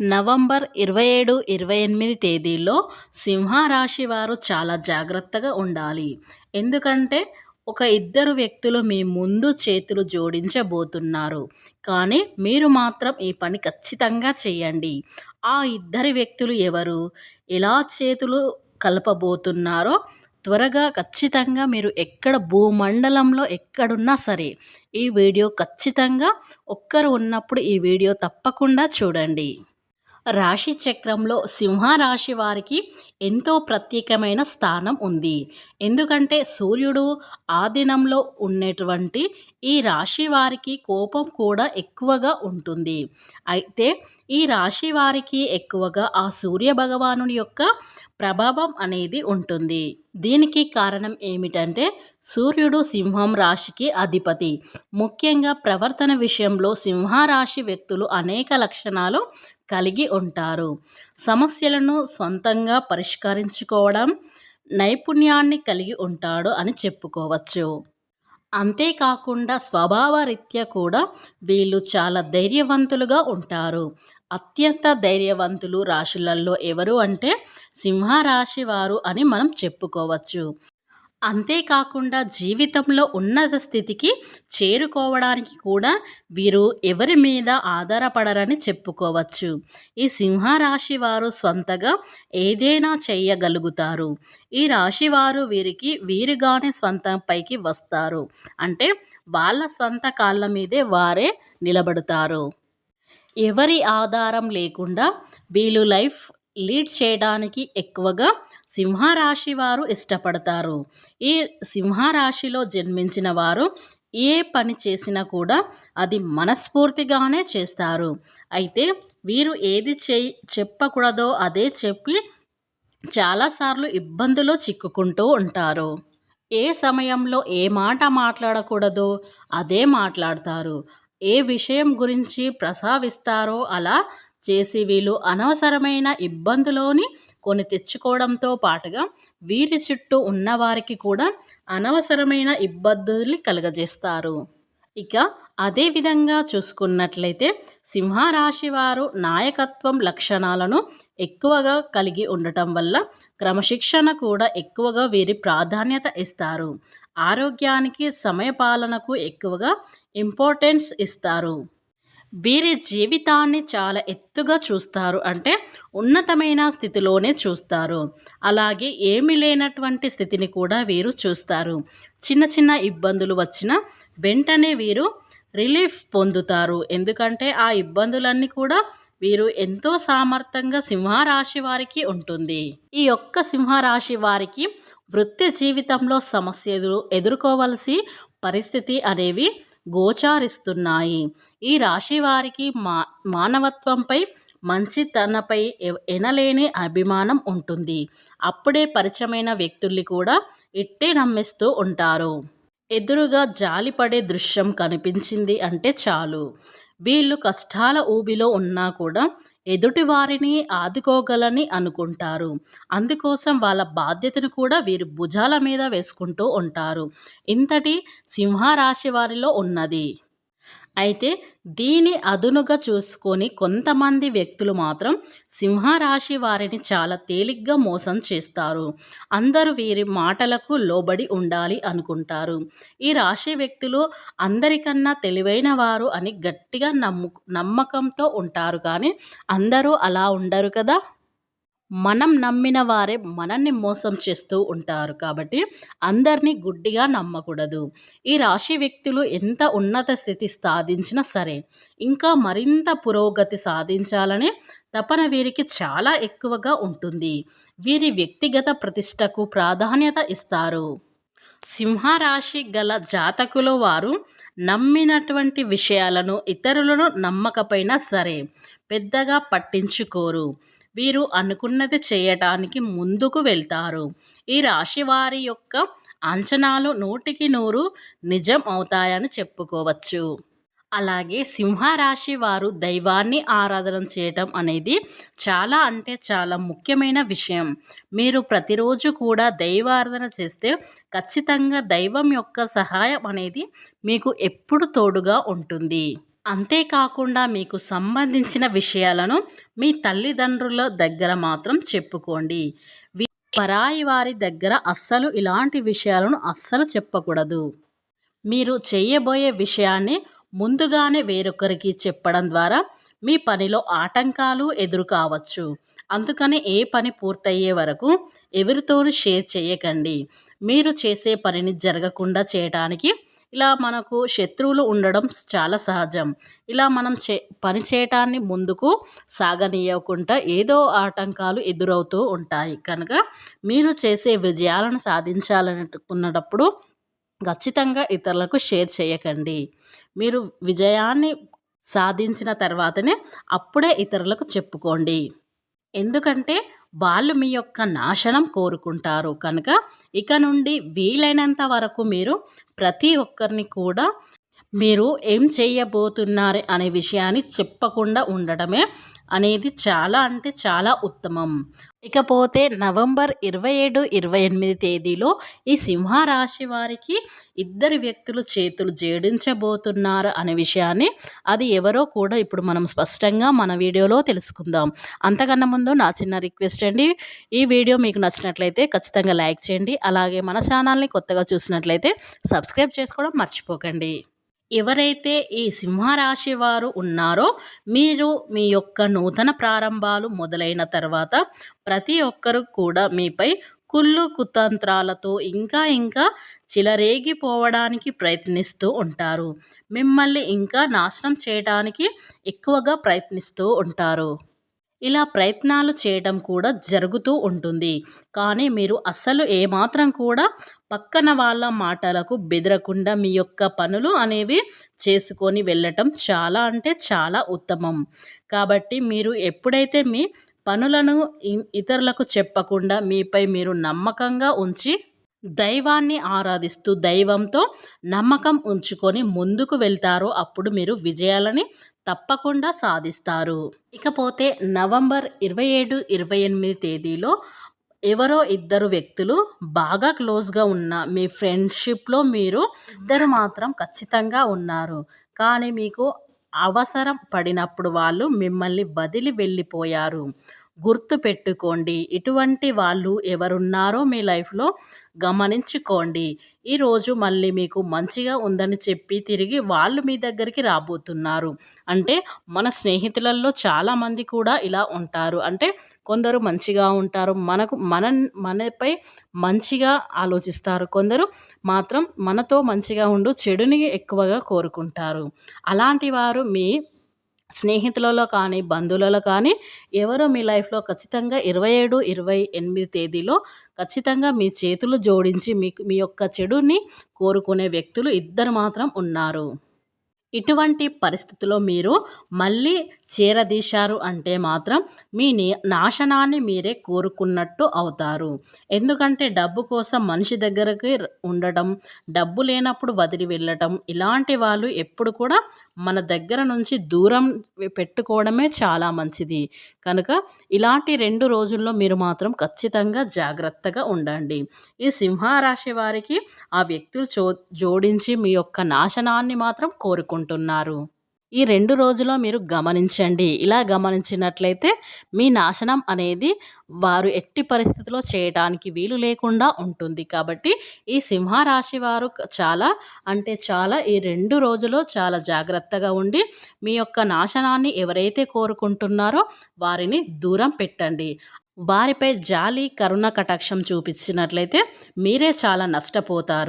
November ఇరవై ఏడు ఇరవై ఎనిమిది తేదీల్లో సింహరాశి వారు చాలా జాగ్రత్తగా ఉండాలి. ఎందుకంటే ఒక ఇద్దరు వ్యక్తులు మీ ముందు చేతులు జోడించబోతున్నారు. కానీ మీరు మాత్రం ఈ పని ఖచ్చితంగా చేయండి. ఆ ఇద్దరు వ్యక్తులు ఎవరు? ఎలా చేతులు కలపబోతున్నారో త్వరగా ఖచ్చితంగా మీరు ఎక్కడ భూమండలంలో ఎక్కడున్నా సరే ఈ వీడియో ఖచ్చితంగా ఒక్కరు ఉన్నప్పుడు ఈ వీడియో తప్పకుండా చూడండి. రాశి చక్రంలో సింహరాశి వారికి ఎంతో ప్రత్యేకమైన స్థానం ఉంది. ఎందుకంటే సూర్యుడు ఆదినంలో ఉండేటువంటి ఉన్నటువంటి ఈ రాశి వారికి కోపం కూడా ఎక్కువగా ఉంటుంది. అయితే ఈ రాశి వారికి ఎక్కువగా ఆ సూర్య భగవానుని యొక్క ప్రభావం అనేది ఉంటుంది. దీనికి కారణం ఏమిటంటే సూర్యుడు సింహం రాశికి అధిపతి. ముఖ్యంగా ప్రవర్తన విషయంలో సింహరాశి వ్యక్తులు అనేక లక్షణాలు కలిగి ఉంటారు. సమస్యలను సొంతంగా పరిష్కరించుకోవడం నైపుణ్యాన్ని కలిగి ఉంటాడు అని చెప్పుకోవచ్చు. అంతేకాకుండా స్వభావరీత్యా కూడా వీళ్ళు చాలా ధైర్యవంతులుగా ఉంటారు. అత్యంత ధైర్యవంతులు రాశులలో ఎవరు అంటే సింహరాశి వారు అని మనం చెప్పుకోవచ్చు. అంతేకాకుండా జీవితంలో ఉన్నత స్థితికి చేరుకోవడానికి కూడా వీరు ఎవరి మీద ఆధారపడరని చెప్పుకోవచ్చు. ఈ సింహరాశి వారు స్వంతగా ఏదైనా చేయగలుగుతారు. ఈ రాశి వారు వీరికి వీరుగానే స్వంతంపైకి వస్తారు. అంటే వాళ్ళ సొంత కాళ్ళ మీదే వారే నిలబడతారు. ఎవరి ఆధారం లేకుండా వీళ్ళు లైఫ్ లీడ్ చేయడానికి ఎక్కువగా సింహరాశి వారు ఇష్టపడతారు. ఈ సింహరాశిలో జన్మించిన వారు ఏ పని చేసినా కూడా అది మనస్ఫూర్తిగానే చేస్తారు. అయితే వీరు ఏది చే చెప్పకూడదో అదే చెప్పి చాలాసార్లు ఇబ్బందులు చిక్కుకుంటూ ఉంటారు. ఏ సమయంలో ఏ మాట మాట్లాడకూడదో అదే మాట్లాడతారు. ఏ విషయం గురించి ప్రసావిస్తారో అలా చేసి వీళ్ళు అనవసరమైన ఇబ్బందులోని కొని తెచ్చుకోవడంతో పాటుగా వీరి చుట్టూ ఉన్నవారికి కూడా అనవసరమైన ఇబ్బందులు కలుగజేస్తారు. ఇక అదేవిధంగా చూసుకున్నట్లయితే సింహరాశి వారు నాయకత్వం లక్షణాలను ఎక్కువగా కలిగి ఉండటం వల్ల క్రమశిక్షణ కూడా ఎక్కువగా వీరి ప్రాధాన్యత ఇస్తారు. ఆరోగ్యానికి సమయపాలనకు ఎక్కువగా ఇంపార్టెన్స్ ఇస్తారు. వీరి జీవితాన్ని చాలా ఎత్తుగా చూస్తారు. అంటే ఉన్నతమైన స్థితిలోనే చూస్తారు. అలాగే ఏమి లేనటువంటి స్థితిని కూడా వీరు చూస్తారు. చిన్న చిన్న ఇబ్బందులు వచ్చిన వెంటనే వీరు రిలీఫ్ పొందుతారు. ఎందుకంటే ఆ ఇబ్బందులన్నీ కూడా వీరు ఎంతో సామర్థ్యంగా సింహరాశి వారికి ఉంటుంది. ఈ యొక్క సింహరాశి వారికి వృత్తి జీవితంలో సమస్యలు ఎదుర్కోవలసి పరిస్థితి అనేవి గోచారిస్తున్నాయి. ఈ రాశి వారికి మా మానవత్వంపై మంచితనపై ఎనలేని అభిమానం ఉంటుంది. అప్పుడే పరిచయమైన వ్యక్తుల్ని కూడా ఇట్టే నమ్మిస్తూ ఉంటారు. ఎదురుగా జాలిపడే దృశ్యం కనిపించింది అంటే చాలు. వీళ్ళు కష్టాల ఊబిలో ఉన్నా కూడా ఎదుటి వారిని ఆదుకోగలని అనుకుంటారు. అందుకోసం వాళ్ళ బాధ్యతను కూడా వీరు భుజాల మీద వేసుకుంటూ ఉంటారు. ఇంతటి సింహరాశి వారిలో ఉన్నది. అయితే దీని అదునుగా చూసుకొని కొంతమంది వ్యక్తులు మాత్రం సింహరాశి వారిని చాలా తేలిగ్గా మోసం చేస్తారు. అందరూ వీరి మాటలకు లోబడి ఉండాలి అనుకుంటారు. ఈ రాశి వ్యక్తులు అందరికన్నా తెలివైన వారు అని గట్టిగా నమ్ము నమ్మకంతో ఉంటారు కానీ అందరూ అలా ఉండరు కదా? మనం నమ్మిన వారే మనల్ని మోసం చేస్తూ ఉంటారు కాబట్టి అందరినీ గుడ్డిగా నమ్మకూడదు. ఈ రాశి వ్యక్తులు ఎంత ఉన్నత స్థితి సాధించినా సరే ఇంకా మరింత పురోగతి సాధించాలనే తపన వీరికి చాలా ఎక్కువగా ఉంటుంది. వీరి వ్యక్తిగత ప్రతిష్టకు ప్రాధాన్యత ఇస్తారు. సింహరాశి గల జాతకులు వారు నమ్మినటువంటి విషయాలను ఇతరులను నమ్మకపోయినా సరే పెద్దగా పట్టించుకోరు. వీరు అనుకున్నది చేయటానికి ముందుకు వెళ్తారు. ఈ రాశి వారి యొక్క అంచనాలు నూటికి నూరు నిజం అవుతాయని చెప్పుకోవచ్చు. అలాగే సింహరాశి వారు దైవాన్ని ఆరాధన చేయటం అనేది చాలా అంటే చాలా ముఖ్యమైన విషయం. మీరు ప్రతిరోజు కూడా దైవారాధన చేస్తే ఖచ్చితంగా దైవం యొక్క సహాయం అనేది మీకు ఎప్పుడు తోడుగా ఉంటుంది. అంతేకాకుండా మీకు సంబంధించిన విషయాలను మీ తల్లిదండ్రుల దగ్గర మాత్రం చెప్పుకోండి. పరాయి వారి దగ్గర అస్సలు ఇలాంటి విషయాలను అస్సలు చెప్పకూడదు. మీరు చేయబోయే విషయాన్ని ముందుగానే వేరొకరికి చెప్పడం ద్వారా మీ పనిలో ఆటంకాలు ఎదురు కావచ్చు. అందుకని ఏ పని పూర్తయ్యే వరకు ఎవరితోనూ షేర్ చేయకండి. మీరు చేసే పనిని జరగకుండా చేయడానికి ఇలా మనకు శత్రువులు ఉండడం చాలా సహజం. ఇలా మనం చే పని చేయటాన్ని ముందుకు సాగనీయకుండా ఏదో ఆటంకాలు ఎదురవుతూ ఉంటాయి. కనుక మీరు చేసే విజయాలను సాధించాలనుకున్నప్పుడు ఖచ్చితంగా ఇతరులకు షేర్ చేయకండి. మీరు విజయాన్ని సాధించిన తర్వాతనే అప్పుడే ఇతరులకు చెప్పుకోండి. ఎందుకంటే వాళ్ళు మీ యొక్క నాశనం కోరుకుంటారు. కనుక ఇక నుండి వీలైనంత వరకు మీరు ప్రతి ఒక్కరిని కూడా మీరు ఏం చేయబోతున్నారు అనే విషయాన్ని చెప్పకుండా ఉండడమే అనేది చాలా అంటే చాలా ఉత్తమం. ఇకపోతే నవంబర్ ఇరవై ఏడు ఇరవై ఎనిమిది తేదీలో ఈ సింహరాశి వారికి ఇద్దరు వ్యక్తులు చేతులు జేడించబోతున్నారు అనే విషయాన్ని అది ఎవరో కూడా ఇప్పుడు మనం స్పష్టంగా మన వీడియోలో తెలుసుకుందాం. అంతకన్నా ముందు నా చిన్న రిక్వెస్ట్ అండి. ఈ వీడియో మీకు నచ్చినట్లయితే ఖచ్చితంగా లైక్ చేయండి. అలాగే మన ఛానల్ని కొత్తగా చూసినట్లయితే సబ్స్క్రైబ్ చేసుకోవడం మర్చిపోకండి. ఎవరైతే ఈ సింహరాశి వారు ఉన్నారో మీరు మీ యొక్క నూతన ప్రారంభాలు మొదలైన తర్వాత ప్రతి ఒక్కరు కూడా మీపై కుళ్ళు కుతంత్రాలతో ఇంకా ఇంకా చిలరేగిపోవడానికి ప్రయత్నిస్తూ ఉంటారు. మిమ్మల్ని ఇంకా నాశనం చేయడానికి ఎక్కువగా ప్రయత్నిస్తూ ఉంటారు. ఇలా ప్రయత్నాలు చేయడం కూడా జరుగుతూ ఉంటుంది. కానీ మీరు అస్సలు ఏమాత్రం కూడా పక్కన వాళ్ళ మాటలకు బెదరకుండా మీ యొక్క పనులు అనేవి చేసుకొని వెళ్ళటం చాలా అంటే చాలా ఉత్తమం. కాబట్టి మీరు ఎప్పుడైతే మీ పనులను ఇతరులకు చెప్పకుండా మీపై మీరు నమ్మకంగా ఉంచి దైవాన్ని ఆరాధిస్తూ దైవంతో నమ్మకం ఉంచుకొని ముందుకు వెళ్తారో అప్పుడు మీరు విజయాలని తప్పకుండా సాధిస్తారు. ఇకపోతే నవంబర్ ఇరవై ఏడు ఇరవై ఎనిమిది తేదీలో ఎవరో ఇద్దరు వ్యక్తులు బాగా క్లోజ్గా ఉన్న మీ ఫ్రెండ్షిప్లో మీరు ఇద్దరు మాత్రం ఖచ్చితంగా ఉన్నారు. కానీ మీకు అవసరం పడినప్పుడు వాళ్ళు మిమ్మల్ని వదిలి వెళ్ళిపోయారు. గుర్తు పెట్టుకోండి ఇటువంటి వాళ్ళు ఎవరున్నారో మీ లైఫ్లో గమనించుకోండి. ఈరోజు మళ్ళీ మీకు మంచిగా ఉందని చెప్పి తిరిగి వాళ్ళు మీ దగ్గరికి రాబోతున్నారు. అంటే మన స్నేహితులలో చాలామంది కూడా ఇలా ఉంటారు. అంటే కొందరు మంచిగా ఉంటారు. మనకు మన మనపై మంచిగా ఆలోచిస్తారు. కొందరు మాత్రం మనతో మంచిగా ఉండు చెడుని ఎక్కువగా కోరుకుంటారు. అలాంటి వారు మీ స్నేహితులలో కానీ బంధువులలో కానీ ఎవరో మీ లైఫ్లో ఖచ్చితంగా ఇరవై ఏడు ఇరవై ఎనిమిది తేదీలో ఖచ్చితంగా మీ చేతులు జోడించి మీకు మీ యొక్క చెడుని కోరుకునే వ్యక్తులు ఇద్దరు మాత్రం ఉన్నారు. ఇటువంటి పరిస్థితిలో మీరు మళ్ళీ చేరదీశారు అంటే మాత్రం మీ నాశనాన్ని మీరే కోరుకున్నట్టు అవుతారు. ఎందుకంటే డబ్బు కోసం మనిషి దగ్గరికి ఉండటం డబ్బు లేనప్పుడు వదిలి వెళ్ళటం ఇలాంటి వాళ్ళు ఎప్పుడు కూడా మన దగ్గర నుంచి దూరం పెట్టుకోవడమే చాలా మంచిది. కనుక ఇలాంటి రెండు రోజుల్లో మీరు మాత్రం ఖచ్చితంగా జాగ్రత్తగా ఉండండి. ఈ సింహరాశి వారికి ఆ వ్యక్తులు జోడించి మీ యొక్క నాశనాన్ని మాత్రం కోరుకుంటారు. అనుకుంటున్నారు ఈ రెండు రోజులో మీరు గమనించండి. ఇలా గమనించినట్లయితే మీ నాశనం అనేది వారు ఎట్టి పరిస్థితిలో చేయడానికి వీలు లేకుండా ఉంటుంది. కాబట్టి ఈ సింహరాశి వారు చాలా అంటే చాలా ఈ రెండు రోజుల్లో చాలా జాగ్రత్తగా ఉండి మీ యొక్క నాశనాన్ని ఎవరైతే కోరుకుంటున్నారో వారిని దూరం పెట్టండి. వారిపై జాలి కరుణ కటాక్షం చూపించినట్లయితే మీరే చాలా నష్టపోతారు.